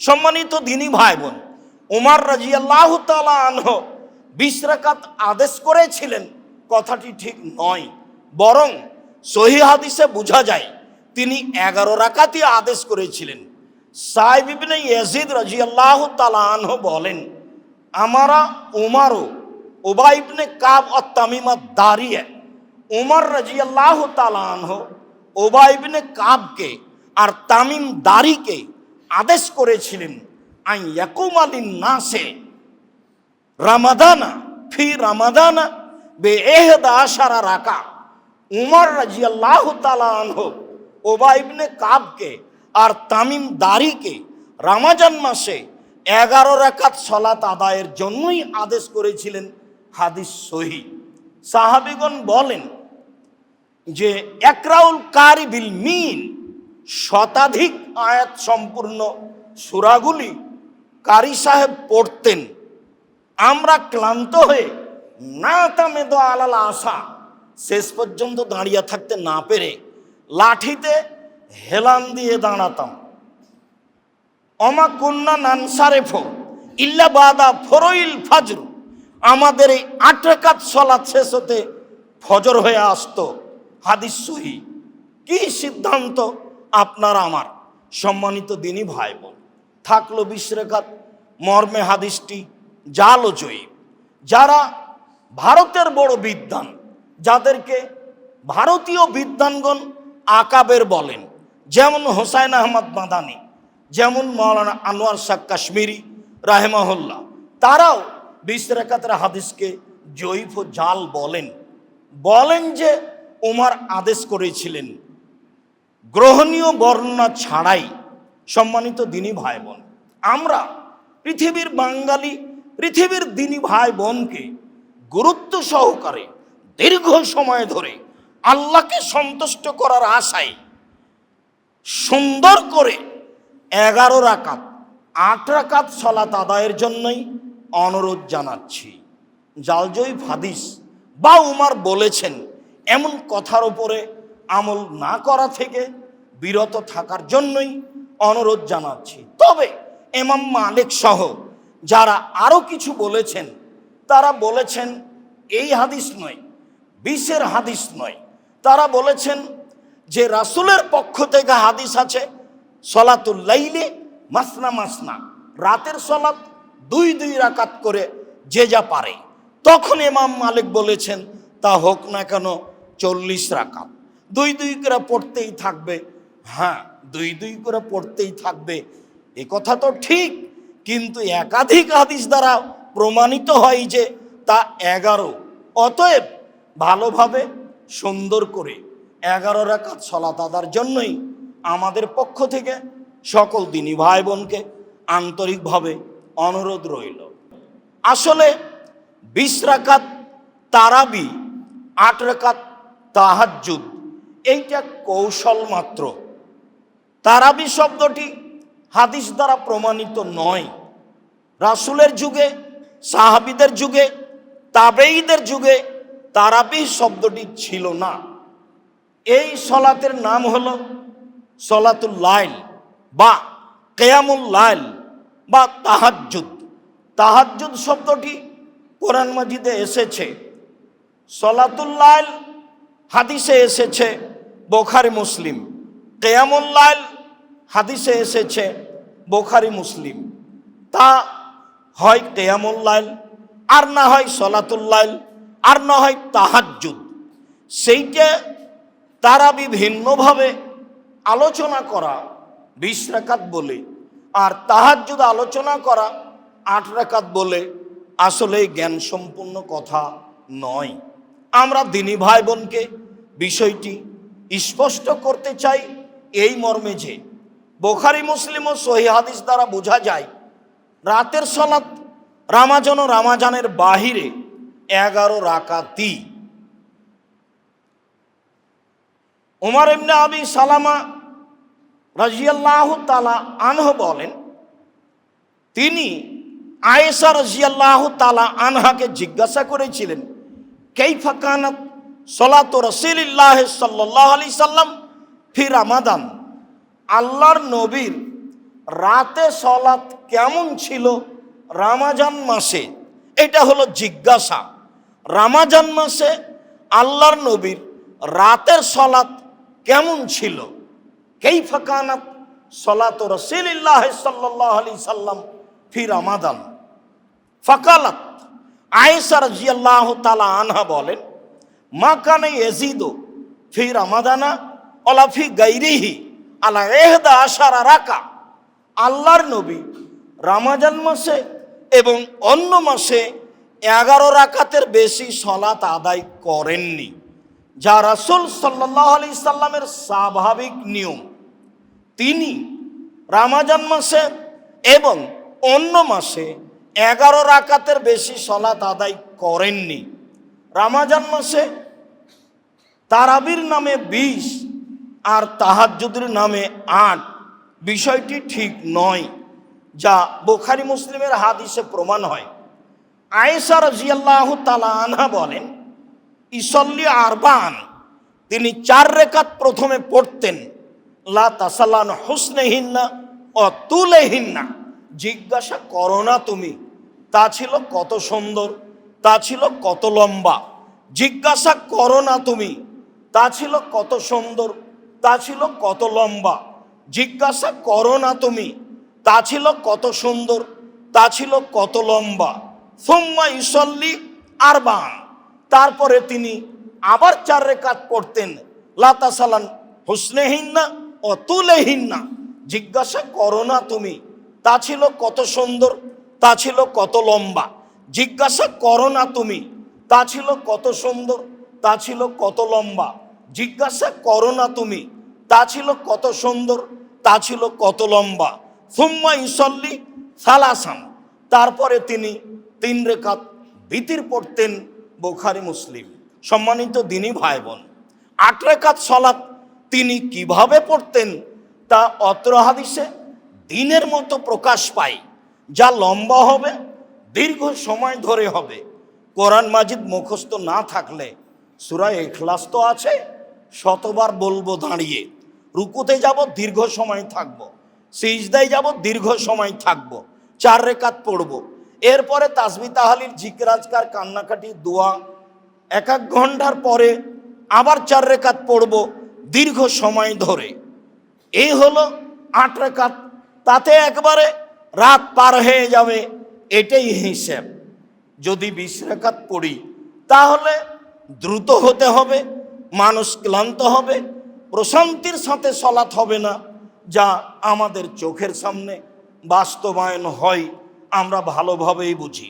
সম্মানিত দিনী ভাই বোন উমার রাজিয়াল্লাহ তালা আনহ বিশ রাকাত আদেশ করেছিলেন, কথাটি ঠিক নয়। বরং সহি হাদিসে বোঝা যায়, তিনি এগারো রাকাতই আদেশ করেছিলেন। সাহেব ইয়াজিদ রাজিয়াল্লাহ তালা আনহ বলেন, আমারা উমারও ওবা ইবনে কাব ও তামিমা দাঁড়িয়ে উমর রাজিয়াল্লাহ তালা আনহ ওবা ইবনে কাবকে আর তামিম দারিকে আদেশ করেছিলেন, আই ইয়াকুম আলিন নাসে রামাদানা, ফি রামাদানা বে এহদা আশারা রাকা। উমর রাজিয়াল্লাহ তালা আনহ, ওবা ইবনে কাবকে আর তামিম দারিকে রামাজান মাসে এগারো রাকাত সলাত আদায়ের জন্যই আদেশ করেছিলেন, হাদিস সহি। সাহাবিগণ বলেন যে, একরাউল কারি বিল মিন, শতাধিক আয়াত সম্পূর্ণ সুরাগুলি কারি সাহেব পড়তেন। আমরা ক্লান্ত হয়ে, না তামে দো আলাল আশা শেষ পর্যন্ত দাঁড়িয়ে থাকতে না পেরে লাঠিতে হেলান দিয়ে দাঁড়াতাম। অমা কন্যা নানসারেফ ইল্লা বাদা ফরইল ফাজরু আমাদের এই আট রেখাত সলাৎ শেষ হতে ফজর হয়ে আসতো। হাদিস সহি। কি সিদ্ধান্ত আপনার আমার? সম্মানিত দিনই ভাই বোন থাকল বিশ রেখাত মর্মে হাদিসটি জাল ও জয়ী। যারা ভারতের বড় বিদ্বান, যাদেরকে ভারতীয় বিদ্বানগণ আকাবের বলেন, যেমন হোসাইন আহমদ মাদানি, যেমন মৌলানা আনোয়ার শাহ কাশ্মীরি, রাহেমাহুল্লাহ, তারাও বিশ রেখাতের হাদিসকে জয়ীফ জাল বলেন। বলেন যে উমার আদেশ করেছিলেন গ্রহণীয় বর্ণনা ছাড়াই সম্মানিত দিনী ভাই বোন আমরা পৃথিবীর বাঙালি, পৃথিবীর দিনী ভাই বোনকে গুরুত্ব সহকারে দীর্ঘ সময় ধরে আল্লাহকে সন্তুষ্ট করার আশায় সুন্দর করে এগারো রাকাত, আট রাকাত সলাত আদায়ের জন্যই অনুরোধ জানাচ্ছি। জালজয়ী ফাদিস বা উমার বলেছেন, এমন কথার উপরে আমল না করা থেকে বিরত থাকার জন্যই অনুরোধ জানাচ্ছি। তবে এমাম মালিক সহ যারা আরও কিছু বলেছেন, তারা বলেছেন, এই হাদিস নয় বিশের হাদিস নয়। তারা বলেছেন যে রাসুলের পক্ষ থেকে হাদিস আছে সলাতুল্লাইলে মাসনা মাসনা, রাতের সলাত দুই দুই রাকাত করে যে যা পারে। তখন এমাম মালিক বলেছেন, তা হোক না কেন চল্লিশ রাকাত। দুই দুই করে পড়তেই থাকবে। হ্যাঁ দুই দুই করে পড়তেই থাকবে। এ কথা তো ঠিক, কিন্তু একাধিক হাদিস দ্বারা প্রমাণিত হয় যে তা এগারো। অতএব ভালোভাবে সুন্দর করে এগারো রাকাত সলাত আদার জন্যই আমাদের পক্ষ থেকে সকল দিনই ভাই বোনকে আন্তরিকভাবে অনুরোধ রইল। আসলে বিশ রাকাত তারাবি, আট রাকাত তাহাজ্জুদ এইটা কৌশল মাত্র। তারাবি শব্দটি হাদিস দ্বারা প্রমাণিত নয়। রাসুলের যুগে, সাহাবিদের যুগে তাবেইদের যুগে তারাবি শব্দটি ছিল না। এই সলাতের নাম হল সলাতুল লাইল বা কেয়ামুল লাইল বা তাহাজ্জুদ। তাহাজ্জুদ শব্দটি কোরআন মাজিদে এসেছে। সলাতুল লাইল হাদিসে এসেছে। বোখারি মুসলিম। কেয়ামুল লাইল হাদিসে এসেছে বোখারি মুসলিম। তা হয় কেয়ামুল লাইল, আর না হয় সলাতুল লাইল, আর না হয় তাহাজ্জুদ। সেইটা তারা বিভিন্নভাবে আলোচনা করা, বিশ রাকাত বলে, আর তাহাজ্জুদ আলোচনা করা, আট রাকাত বলে, আসলে জ্ঞান সম্পূর্ণ কথা নয়। আমরা দিনী ভাই বোনকে বিষয়টি স্পষ্ট করতে চাই এই মর্মে যে বোখারি মুসলিম ও সহি হাদিস দ্বারা বোঝা যায়, রাতের সলাৎ রামাজন ও রামাজানের বাহিরে এগারো রাকাতি। উমার ইবনে আবি সালামা রাজিয়াল্লাহ তালা আনহ বলেন, তিনি আয়েশা রাজিয়াল্লাহ তালা আনহাকে জিজ্ঞাসা করেছিলেন, কেইফা কানাত সলাত রসিল্লাহ সাল্লাহ আলি সাল্লাম ফি রামাদান। আল্লাহর নবীর রাতে সলাৎ কেমন ছিল? রামাজান মাসে। এটা হলো জিজ্ঞাসা। রামাজান মাসে আল্লাহর নবীর রাতের সলাৎ কেমন ছিল? কেই ফাকানাত সলাত রসিল্লাহ সাল্লাহ আলি সাল্লাম ফি রামাদান? ফাকালাত আয়েসা রাজিয়াল্লাহ তালা আনহা বলেন মা কানে এজিদো ফি রামাদানা, অলা ফি গাইরিহি, আলা এহদা আশারা রাকা। আল্লাহর নবী রামাজান মাসে এবং অন্য মাসে এগারো রাকাতের বেশি সলাত আদায় করেননি, যা রাসুল সাল্লাহ আলি সাল্লামের স্বাভাবিক নিয়ম। তিনি রামাজান মাসে এবং অন্য মাসে এগারো রাকাতের বেশি সলাত আদায় করেননি। রামাজান মাসে তারাবির নামে বিশ আর তাহাজ্জুদের নামে আট। বিষয়টি ঠিক নয়, যা বোখারি মুসলিমের হাদিসে প্রমাণ হয়। আয়েশা রাজিয়াল্লাহ তালা আনহা বলেন, ইসল্লি আরবান, তিনি চার রেখাত প্রথমে পড়তেন। লা তাসালান হুসনেহিন্না ও তুলেহিন্না। জিজ্ঞাসা করো না তুমি, তা ছিল কত সুন্দর, তা ছিল কত লম্বা। জিজ্ঞাসা করো না তুমি তা ছিল কত সুন্দর, তা ছিল কত লম্বা। জিজ্ঞাসা করো না তুমি, তা ছিল কত সুন্দর, তা ছিল কত লম্বা। সুম্মা ইসল্লি আরবান। তারপরে তিনি আবার চার রেখাত পড়তেন লাতা সালান হুসনেহিন্না ও তুলেহিন্না। জিজ্ঞাসা করো না তুমি, তা ছিল কত সুন্দর, তা ছিল কত লম্বা। জিজ্ঞাসা করো না তুমি, তা ছিল কত সুন্দর, তা ছিল কত লম্বা। জিজ্ঞাসা করো না তুমি, তা ছিল কত সুন্দর, তা ছিল কত লম্বা। সুম্মা ইসল্লি সালাসান। তারপরে তিনি তিন রেখাত ভীতির পড়তেন বোখারি মুসলিম। সম্মানিত দিনী ভাই বোন আট রেখাত সলাৎ তিনি কীভাবে পড়তেন তা অত্র হাদিসে দিনের মতো প্রকাশ পায় যা লম্বা হবে, দীর্ঘ সময় ধরে হবে। কোরআন মাজিদ মুখস্থ না থাকলে সুরায় এখলাস তো আছে। শতবার বলব দাঁড়িয়ে। রুকুতে যাব, দীর্ঘ সময় থাকব। সিজদায় যাব, দীর্ঘ সময় থাকব। চার রেখাত পড়ব। এরপরে তাসবি তাহালির জিকরাজকার, কান্নাকাটি, দোয়া। এক এক ঘণ্টার পরে আবার চার রেখাত পড়ব, দীর্ঘ সময় ধরে। এই হলো আট রেখাত। তাতে একবারে রাত পার হয়ে যাবে, এটাই হিসেব। যদি বিশ রেখাত পড়ি, তাহলে দ্রুত হতে হবে। মানুষ ক্লান্ত হবে, প্রশান্তির সাথে সলাৎ হবে না, যা আমাদের চোখের সামনে বাস্তবায়ন হয়, আমরা ভালোভাবেই বুঝি।